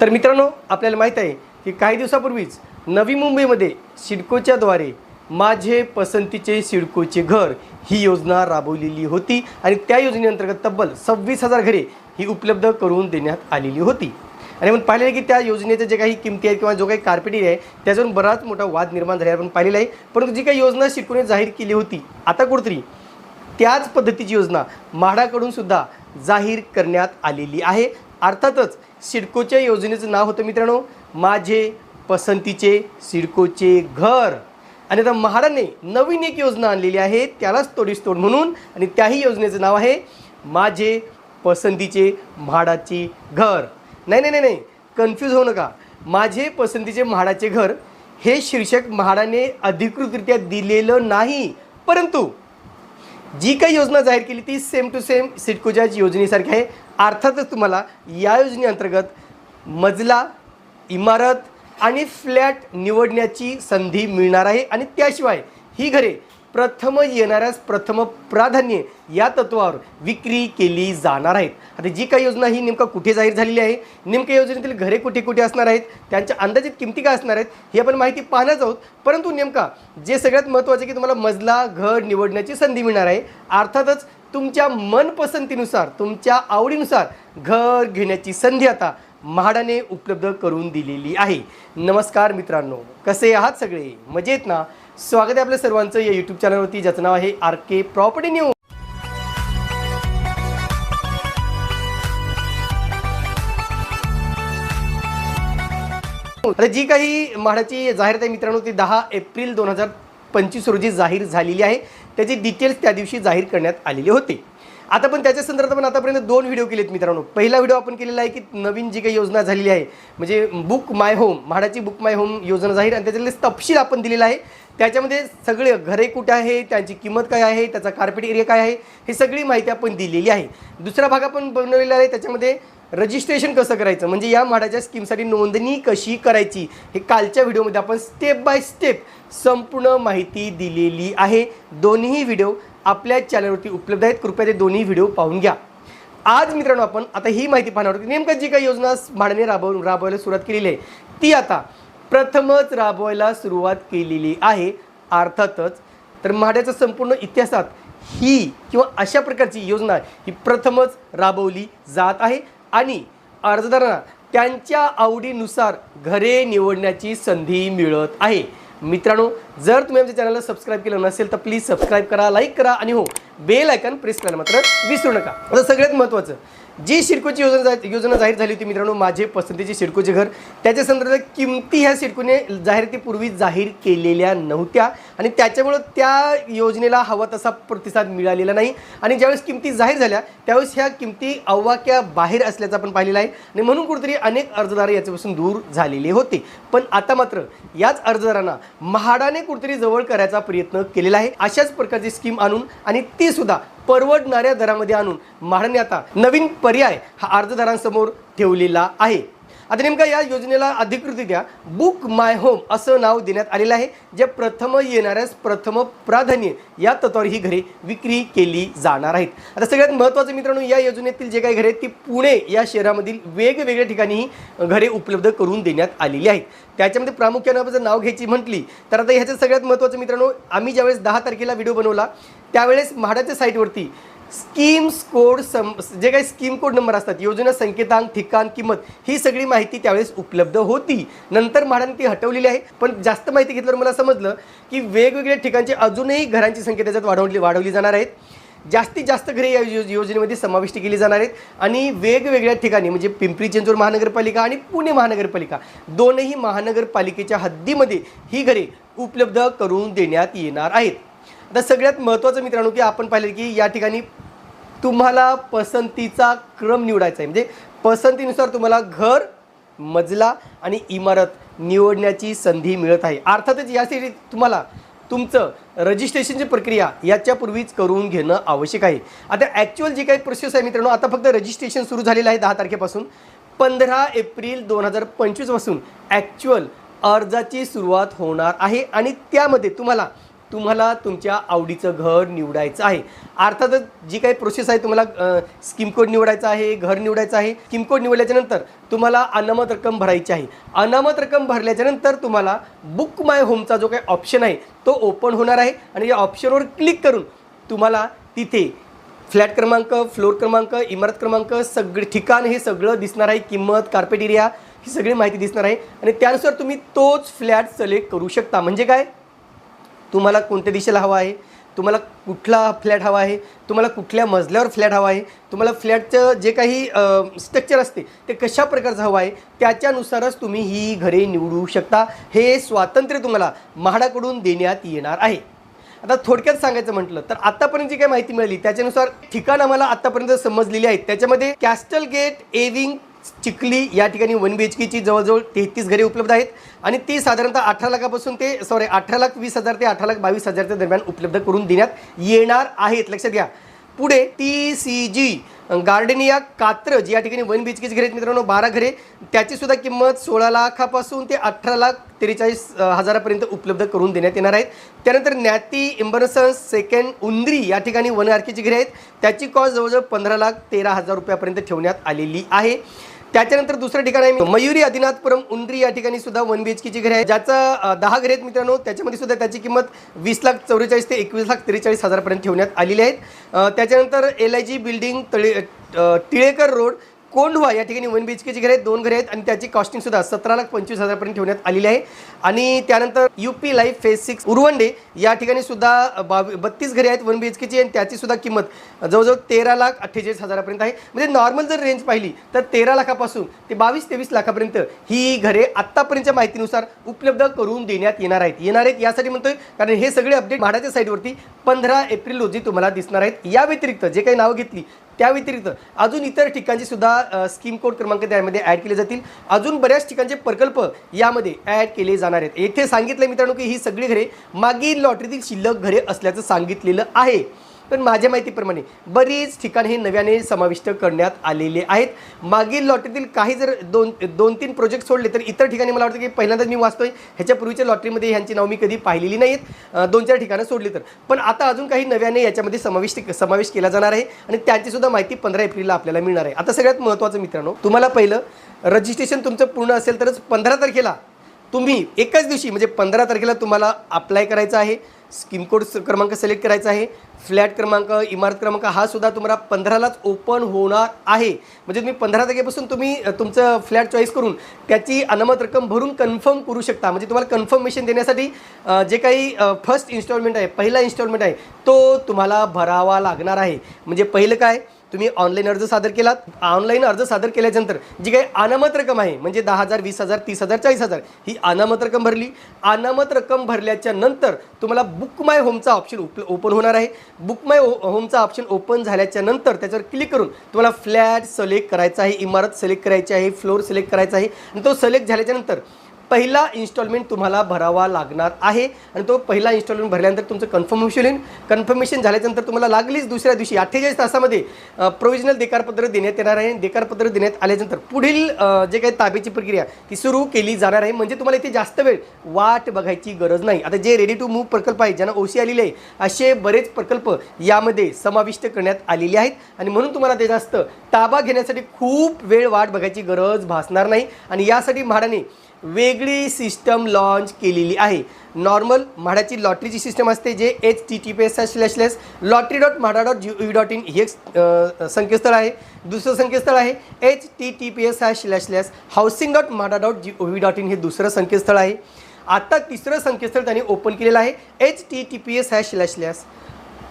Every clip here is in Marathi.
तर मित्रांनो आपल्याला माहीत आहे की काही दिवसापूर्वीच नवी मुंबईमध्ये सिडकोच्याद्वारे माझे पसंतीचे सिडकोचे घर ही योजना राबवलेली होती आणि त्या योजनेअंतर्गत तब्बल सव्वीस हजार घरे ही उपलब्ध करून देण्यात आलेली होती. आणि आपण पाहिलेलं आहे की त्या योजनेच्या जे काही किमती आहेत किंवा जो काही कार्पेटिंग आहे त्याच्यावरून बराच मोठा वाद निर्माण झालेला आपण पाहिलेला आहे. परंतु जी काही योजना सिडकोने जाहीर केली होती आता कुठतरी त्याच पद्धतीची योजना म्हाडाकडून सुद्धा जाहीर करण्यात आलेली आहे. अर्थातच सिडकोच्या योजनेचं नाव होतं मित्रांनो माझे पसंतीचे सिडकोचे घर. आणि आता म्हाडाने नवीन एक योजना आणलेली आहे त्यालाच तोडीस तोड म्हणून आणि त्याही योजनेचं नाव आहे माझे पसंतीचे म्हाडाचे घर. नाही नाही नाही नाही कन्फ्यूज होऊ नका. माझे पसंतीचे म्हाडाचे घर हे शीर्षक म्हाडाने अधिकृतरित्या दिलेलं नाही परंतु जी काही योजना जाहीर केली ती सेम टू सेम सिडकोच्या योजनेसारखी आहे. अर्थातच तुम्हाला या योजनेअंतर्गत मजला इमारत आणि फ्लॅट निवडण्याची संधी मिळणार आहे. आणि त्याशिवाय ही घरे प्रथम येणाऱ्यास प्रथम प्राधान्य या तत्वावर विक्री केली जाणार आहेत. आता जी काही योजना ही नेमका कुठे जाहीर झालेली आहे नेमक्या योजनेतील घरे कुठे कुठे असणार आहेत त्यांच्या अंदाजित किमती काय असणार आहेत ही आपण माहिती पाहण्याच आहोत. परंतु नेमका जे सगळ्यात महत्त्वाचे की तुम्हाला मजला घर निवडण्याची संधी मिळणार आहे. अर्थातच तुमच्या मनपसंतीनुसार तुमच्या आवडीनुसार घर घेण्याची संधी आता म्हाडाने उपलब्ध करून दिलेली आहे. नमस्कार मित्रांनो कसे आहात सगळे? मजेत ना? स्वागत आहे आपल्या सर्वांचं या यूट्यूब चॅनलवरती ज्याचं नाव आहे आर के प्रॉपर्टी न्यूज आता जी काही म्हाडाची जाहिरात आहे मित्रांनो ती दहा एप्रिल दोन हजार पंचवीस रोजी जाहीर झालेली आहे. त्याची डिटेल्स त्या दिवशी जाहीर करण्यात आलेले होते. आता पण त्याच्या संदर्भात आपण आतापर्यंत दोन व्हिडिओ केलेत मित्रांनो. पहिला व्हिडिओ आपण केलेला आहे की नवीन जी काही योजना झालेली आहे म्हणजे बुक माय होम म्हाडाची बुक माय होम योजना जाहीर आणि त्याच्यातले तपशील आपण दिलेला आहे. त्याच्यामध्ये सगळे घरे कुठे आहे त्यांची किंमत काय आहे त्याचा कार्पेट एरिया काय आहे हे सगळी माहिती आपण दिलेली आहे. दुसरा भाग आपण बनवलेला आहे त्याच्यामध्ये रजिस्ट्रेशन कसं करायचं? म्हणजे या म्हाडाच्या स्कीमसाठी नोंदणी कशी करायची? हे कालच्या व्हिडिओमध्ये आपण स्टेप बाय स्टेप संपूर्ण माहिती दिलेली आहे. दोन्ही व्हिडिओ आपल्या चॅनलवरती उपलब्ध आहेत. कृपया ते दोन्ही व्हिडिओ पाहून घ्या. आज मित्रांनो आपण आता ही माहिती पाहणार आहोत नेमकं जी काही योजना म्हाडाने राबव राबवायला सुरुवात केलेली आहे ती आता प्रथमच राबवायला सुरुवात केलेली आहे. अर्थातच तर म्हाड्याच्या संपूर्ण इतिहासात ही किंवा अशा प्रकारची योजना ही प्रथमच राबवली जात आहे. आणि अर्जदारांना त्यांच्या आवडीनुसार घरे निवडण्याची संधी मिळत आहे. मित्रांनो जर तुम्ही आमच्या चॅनलला सबस्क्राईब केलं नसेल तर प्लीज सबस्क्राईब करा लाईक करा आणि हो बेल आयकन प्रेस करायला मात्र विसरू नका. आता सगळ्यात महत्त्वाचं जी सिडकोची योजना जा- योजना जाहीर झाली होती मित्रांनो माझे पसंतीचे सिडकोचे घर त्याच्या संदर्भात किमती ह्या सिडकोने जाहिरातीपूर्वी जाहीर केलेल्या नव्हत्या. आणि त्याच्यामुळं त्या योजनेला हवा तसा प्रतिसाद मिळालेला नाही. आणि ज्यावेळेस किमती जाहीर झाल्या त्यावेळेस ह्या किमती अव्वाक्या बाहेर असल्याचं आपण पाहिलेलं आहे. आणि म्हणून कुठेतरी अनेक अर्जदार याच्यापासून दूर झालेले होते. पण आता मात्र याच अर्जदारांना म्हाडाने कुठेतरी जवळ करायचा प्रयत्न केलेला आहे. अशाच प्रकारची स्कीम आणून आणि ती सुद्धा परवडणाऱ्या दरामध्ये आणून म्हाडाने नवीन पर्याय हा अर्जदारांसमोर ठेवलेला आहे. आता नेमका या योजनेला अधिकृतरित्या बुक माय होम असं नाव देण्यात आलेलं आहे जे प्रथम येणाऱ्यास प्रथम प्राधान्य या तत्वावर ही घरे विक्री केली जाणार आहेत. आता सगळ्यात महत्त्वाचं मित्रांनो या योजनेतील जे काही घरे आहेत ती पुणे या शहरामधील वेगवेगळ्या ठिकाणी ही घरे उपलब्ध करून देण्यात आलेली आहेत. त्याच्यामध्ये प्रामुख्यानं आपण जर नाव घ्यायची म्हटली तर आता ह्याचं सगळ्यात महत्त्वाचं मित्रांनो आम्ही ज्यावेळेस दहा तारखेला व्हिडिओ बनवला त्यावेळेस म्हाडाच्या साईटवरती स्कीम्स कोड सम जे काही स्कीम कोड नंबर असतात योजना संकेतांक ठिकाण किंमत ही सगळी माहिती त्यावेळेस उपलब्ध होती. नंतर म्हाडाने ती हटवलेली आहे. पण जास्त माहिती घेतल्यावर मला समजलं की वेगवेगळ्या ठिकाणची अजूनही घरांची संख्या त्याच्यात वाढवली वाढवली जाणार आहेत. जास्तीत जास्त घरे या योजनेमध्ये समाविष्ट केली जाणार आहेत. आणि वेगवेगळ्या ठिकाणी म्हणजे पिंपरी चिंचवड महानगरपालिका आणि पुणे महानगरपालिका दोनही महानगरपालिकेच्या हद्दीमध्ये ही घरे उपलब्ध करून देण्यात येणार आहेत. आता सगळ्यात महत्त्वाचं मित्रांनो की आपण पाहिलं की या ठिकाणी तुम्हाला पसंतीचा क्रम निवडायचा आहे. म्हणजे पसंतीनुसार तुम्हाला घर मजला आणि इमारत निवडण्याची संधी मिळत आहे. अर्थातच यासाठी तुम्हाला तुमचं रजिस्ट्रेशनची प्रक्रिया याच्यापूर्वीच करून घेणं आवश्यक आहे. आता ॲक्च्युअल जी काही प्रोसेस आहे मित्रांनो आता फक्त रजिस्ट्रेशन सुरू झालेलं आहे दहा तारखेपासून. पंधरा एप्रिल दोन हजार पंचवीसपासून ॲक्च्युअल अर्जाची सुरुवात होणार आहे आणि त्यामध्ये तुम्हाला तुम्हाला तुमच्या आवडीचं घर निवडायचं आहे. अर्थातच जी काही प्रोसेस आहे तुम्हाला स्कीम कोड निवडायचा आहे घर निवडायचं आहे स्कीम कोड निवडल्याच्यानंतर तुम्हाला अनामत रक्कम भरायची आहे. अनामत रक्कम भरल्याच्यानंतर तुम्हाला बुक माय होमचा जो काही ऑप्शन आहे तो ओपन होणार आहे आणि या ऑप्शनवर क्लिक करून तुम्हाला तिथे फ्लॅट क्रमांक फ्लोर क्रमांक इमारत क्रमांक सगळे ठिकाण हे सगळं दिसणार आहे. किंमत कार्पेट एरिया ही सगळी माहिती दिसणार आहे. आणि त्यानुसार तुम्ही तोच फ्लॅट सिलेक्ट करू शकता. म्हणजे काय? तुम्हाला कोणत्या दिशेला हवा आहे? तुम्हाला कुठला फ्लॅट हवा आहे? तुम्हाला कुठल्या मजल्यावर फ्लॅट हवा आहे? तुम्हाला फ्लॅटचं जे काही स्ट्रक्चर असते ते कशा प्रकारचं हवं आहे? त्याच्यानुसारच तुम्ही ही घरे निवडू शकता. हे स्वातंत्र्य तुम्हाला म्हाडाकडून देण्यात येणार आहे. आता थोडक्यात सांगायचं म्हटलं तर आतापर्यंत जी काही माहिती मिळाली त्याच्यानुसार ठिकाण आम्हाला आतापर्यंत समजलेली आहेत. त्याच्यामध्ये कॅस्टल गेट एविंग चिखली या ठिकाणी वन बी एच केची जवळजवळ तेहतीस घरे उपलब्ध आहेत आणि ती साधारणतः अठरा लाखापासून ते सॉरी अठरा लाख वीस हजार ते अठरा लाख बावीस हजारच्या दरम्यान उपलब्ध करून देण्यात येणार आहेत. लक्षात घ्या. पुढे T C G Gardenia Katraj या ठिकाणी वन बी एच केची घरे आहेत मित्रांनो बारा घरे. त्याची सुद्धा किंमत सोळा लाखापासून ते अठरा लाख त्रेचाळीस हजारापर्यंत उपलब्ध करून देण्यात येणार आहेत. त्यानंतर नॅती इम्बरसन्स सेकंड उंद्री या ठिकाणी वन आरकेची घरे आहेत. त्याची कॉस्ट जवळजवळ पंधरा लाख तेरा हजार रुपयापर्यंत ठेवण्यात आलेली आहे. त्याच्यानंतर दुसरं ठिकाण आहे मयुरी आदिनाथपुरम उंड्री या ठिकाणी सुद्धा वन बी एच केची घरे आहे ज्याचं दहा घरे आहेत मित्रांनो. त्याच्यामध्ये सुद्धा त्याची किंमत वीस लाख चौवेचाळीस ते एकवीस लाख त्रेचाळीस हजारपर्यंत ठेवण्यात आलेली आहेत. त्याच्यानंतर एल आय जी बिल्डिंग तळे टिळेकर रोड कोंडवा या ठिकाणी वन बी एच केची घरे आहेत दोन घरे आहेत आणि त्याची कॉस्टिंगसुद्धा सतरा लाख पंचवीस हजारपर्यंत ठेवण्यात आलेली आहे. आणि त्यानंतर U P life phase six Urawade या ठिकाणी सुद्धा बावी बत्तीस घरे आहेत वन बी एच केची आणि त्याची सुद्धा किंमत जवळजवळ तेरा लाख अठ्ठेचाळीस हजारापर्यंत आहे. म्हणजे नॉर्मल जर रेंज पाहिली तर तेरा लाखापासून ते बावीस तेवीस लाखापर्यंत ही घरे आत्तापर्यंतच्या माहितीनुसार उपलब्ध करून देण्यात येणार आहेत. येणार आहेत यासाठी म्हणतोय कारण हे सगळे अपडेट म्हाडाच्या साईटवरती पंधरा एप्रिल रोजी तुम्हाला दिसणार आहेत. या व्यतिरिक्त जे काही नावं घेतली त्या व्यतिरिक्त अजून इतर ठिकाणचे सुद्धा स्कीम कोड क्रमांक त्यामध्ये ॲड केले जातील. अजून बऱ्याच ठिकाणचे प्रकल्प यामध्ये ॲड केले जाणार आहेत. येथे सांगितलं मित्रांनो की ही सगळी घरे मागील लॉटरीतील शिल्लक घरे असल्याचं सांगितलेलं आहे. पण माझ्या माहितीप्रमाणे बरीच ठिकाण हे नव्याने समाविष्ट करण्यात आलेले आहेत. मागील लॉटरीतील काही जर दोन दोन तीन प्रोजेक्ट सोडले तर इतर ठिकाणी मला वाटतं की पहिल्यांदाच मी वाचतोय. ह्याच्यापूर्वीच्या लॉटरीमध्ये ह्यांची नाव मी कधी पाहिलेली नाहीत. दोन चार ठिकाणं सोडली तर. पण आता अजून काही नव्याने याच्यामध्ये समाविष्ट समावेश केला जाणार आहे आणि त्यांचीसुद्धा माहिती पंधरा एप्रिलला आपल्याला मिळणार आहे. आता सगळ्यात महत्त्वाचं मित्रांनो तुम्हाला पहिलं रजिस्ट्रेशन तुमचं पूर्ण असेल तरच पंधरा तारखेला तुम्ही एकाच दिवशी म्हणजे पंधरा तारखेला तुम्हाला अप्लाय करायचं आहे स्कीम कोड स- क्रमांक सिलेक्ट करायचा आहे फ्लॅट क्रमांक इमारत क्रमांक हा सुद्धा तुम्हाला पंधरालाच ओपन होणार आहे. म्हणजे तुम्ही पंधरा तारखेपासून तुम्ही तुमचं फ्लॅट चॉईस करून त्याची अनामत रक्कम भरून कन्फर्म करू शकता. म्हणजे तुम्हाला कन्फर्मेशन देण्यासाठी जे काही फर्स्ट इन्स्टॉलमेंट आहे पहिला इन्स्टॉलमेंट आहे तो तुम्हाला भरावा लागणार आहे. म्हणजे पहिलं काय? तुम्ही ऑनलाईन अर्ज सादर केलात. ऑनलाईन अर्ज सादर केल्याच्यानंतर जी काही अनामत रक्कम आहे म्हणजे दहा हजार वीस हजार तीस हजार चाळीस हजार ही अनामत रक्कम भरली. अनामत रक्कम भरल्याच्या नंतर तुम्हाला बुक माय होमचा ऑप्शन उप ओपन होणार आहे. बुक माय होमचा ऑप्शन ओपन झाल्याच्यानंतर त्याच्यावर क्लिक करून तुम्हाला फ्लॅट सिलेक्ट करायचा आहे इमारत सिलेक्ट करायची आहे फ्लोर सिलेक्ट करायचा आहे. आणि तो सिलेक्ट झाल्याच्यानंतर पहिला इन्स्टॉलमेंट तुम्हाला भरावा लागणार आहे आणि तो पहिला इन्स्टॉलमेंट भरल्यानंतर तुमचं कन्फर्मेशन होईल कन्फर्मेशन झाल्यानंतर तुम्हाला लागलीच दुसऱ्या दिवशी अठ्ठेचाळीस तासामध्ये प्रोविजनल देकारपत्र देण्यात येणार आहे. देकारपत्र देण्यात आल्यानंतर पुढील जे काही ताब्याची प्रक्रिया ती सुरू केली जाणार आहे. म्हणजे तुम्हाला इथे जास्त वेळ वाट बघायची गरज नाही. आता जे रेडी टू मूव्ह प्रकल्प आहेत ज्यांना ओसी आलेले आहे असे बरेच प्रकल्प यामध्ये समाविष्ट करण्यात आलेले आहेत. आणि म्हणून तुम्हाला ते जास्त ताबा घेण्यासाठी खूप वेळ वाट बघायची गरज भासणार नाही. आणि यासाठी म्हाडाने वेगळी सिस्टम लॉन्च केलेली आहे. नॉर्मल म्हाडाची लॉटरीची सिस्टम असते जे H T T P S slash slash lottery dot MHADA dot G E dot in हे एक संकेतस्थळ आहे. दुसरं संकेतस्थळ आहे H T T P S slash slash housing dot MHADA dot G O V dot in हे दुसरं संकेतस्थळ आहे. आत्ता तिसरं संकेतस्थळ त्यांनी ओपन केलेलं आहे H T T P S hash slash slash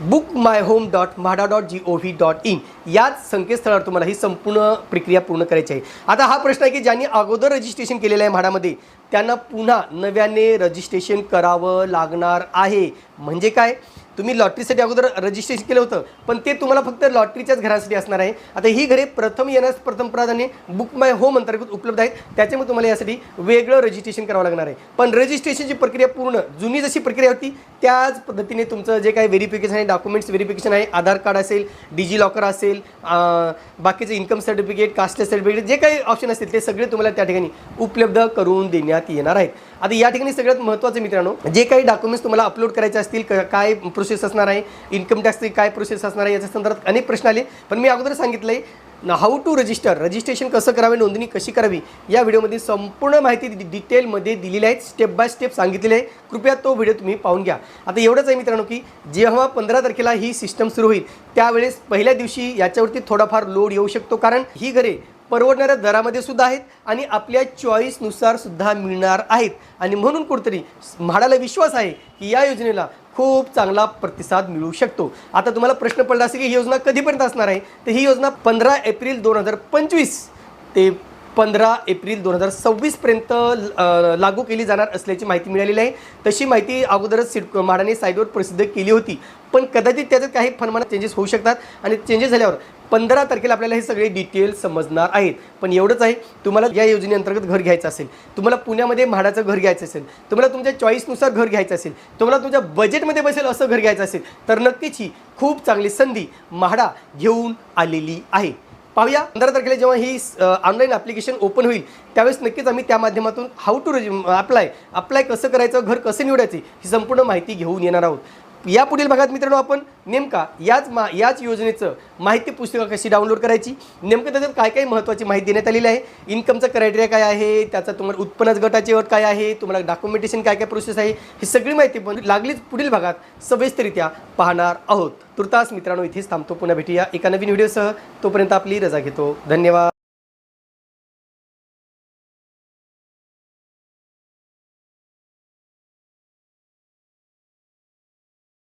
book my home dot MHADA dot G O V dot in याच संकेतस्थळावर तुम्हाला ही संपूर्ण प्रक्रिया पूर्ण करायची आहे. आता हा प्रश्न आहे की ज्यांनी अगोदर रजिस्ट्रेशन केलेलं आहे म्हाडामध्ये त्यांना पुन्हा नव्याने रजिस्ट्रेशन करावं लागणार आहे. म्हणजे काय? तुम्ही लॉटरीसाठी अगोदर रजिस्ट्रेशन केलं होतं पण ते तुम्हाला फक्त लॉटरीच्याच घरासाठी असणार आहे. आता ही घरे प्रथम येण्यास प्रथम प्राधान्य बुक माय होम अंतर्गत उपलब्ध आहेत. त्याच्यामुळे तुम्हाला यासाठी वेगळं रजिस्ट्रेशन करावं लागणार आहे. पण रजिस्ट्रेशनची प्रक्रिया पूर्ण जुनी जशी प्रक्रिया होती त्याच पद्धतीने तुमचं जे काही व्हेरिफिकेशन आहे डॉक्युमेंट्स व्हेरिफिकेशन आहे आधार कार्ड असेल डिजी लॉकर असेल बाकीचे इन्कम सर्टिफिकेट कास्टलेस सर्टिफिकेट जे काही ऑप्शन असतील ते सगळे तुम्हाला त्या ठिकाणी उपलब्ध करून देण्यात येणार आहेत. आता या ठिकाणी सगळ्यात महत्त्वाचं मित्रांनो जे काही डॉक्युमेंट्स तुम्हाला अपलोड करायचे असतील क- काय प्रोसेस असणार आहे इन्कम टॅक्सची काय प्रोसेस असणार आहे याच्या संदर्भात अनेक प्रश्न आले. पण मी अगोदर सांगितलं आहे हाऊ टू रजिस्टर रजिस्ट्रेशन कसं करावे नोंदणी कशी करावी या व्हिडिओमध्ये संपूर्ण माहिती डिटेलमध्ये दिलेली आहे स्टेप बाय स्टेप सांगितलेली आहे. कृपया तो व्हिडिओ तुम्ही पाहून घ्या. आता एवढंच आहे मित्रांनो की जेव्हा पंधरा तारखेला ही सिस्टम सुरू होईल त्यावेळेस पहिल्या दिवशी याच्यावरती थोडाफार लोड येऊ शकतो. कारण ही घरे परवडणाऱ्या दरामध्ये सुद्धा आहेत आणि आपल्या चॉईसनुसार सुद्धा मिळणार आहेत. आणि म्हणून कुठतरी म्हाडाला विश्वास आहे की या योजनेला खूप चांगला प्रतिसाद मिळू शकतो. आता तुम्हाला प्रश्न पडला असेल की ही योजना कधीपर्यंत असणार आहे? तर ही योजना पंधरा एप्रिल दोन हजार पंचवीस ते पंधरा एप्रिल दोन हजार सव्वीसपर्यंत लागू केली जाणार असल्याची माहिती मिळालेली आहे. तशी माहिती अगोदरच सिड म्हाडाने साईटवर प्रसिद्ध केली होती. पण कदाचित त्याच्यात काही फनमानात चेंजेस होऊ शकतात आणि चेंजेस झाल्यावर पंधरा तारखेला आपल्याला हे सगळे डिटेल्स समजणार आहेत. पण एवढंच आहे तुम्हाला या योजनेअंतर्गत घर घ्यायचं असेल तुम्हाला पुण्यामध्ये म्हाडाचं घर घ्यायचं असेल तुम्हाला तुमच्या चॉईसनुसार घर घ्यायचं असेल तुम्हाला तुमच्या बजेटमध्ये बसेल असं घर घ्यायचं असेल तर नक्कीच ही खूप चांगली संधी म्हाडा घेऊन आलेली आहे. पाहूया. पंधरा तारखेला जेव्हा ही ऑनलाईन ॲप्लिकेशन ओपन होईल त्यावेळेस नक्कीच आम्ही त्या माध्यमातून हाऊ टू अप्लाय अप्लाय कसं करायचं घर कसं निवडायचं ही संपूर्ण माहिती घेऊन येणार आहोत. या पुढील भागात मित्रांनो आपण नेमका याच मा याच योजनेचं माहिती पुस्तिका कशी डाउनलोड करायची नेमकं त्याच्यात काय काय महत्त्वाची माहिती देण्यात आलेली आहे इन्कमचा क्रायटेरिया काय आहे त्याचा तुम्हाला उत्पन्नाच गटाची अट काय आहे तुम्हाला डॉक्युमेंटेशन काय काय प्रोसेस आहे ही सगळी माहिती पण लागलीच पुढील भागात सविस्तरित्या पाहणार आहोत. तुर्तास मित्रांनो इथेच थांबतो पुन्हा भेटूया एका नवीन व्हिडिओसह. तोपर्यंत आपली रजा घेतो. धन्यवाद.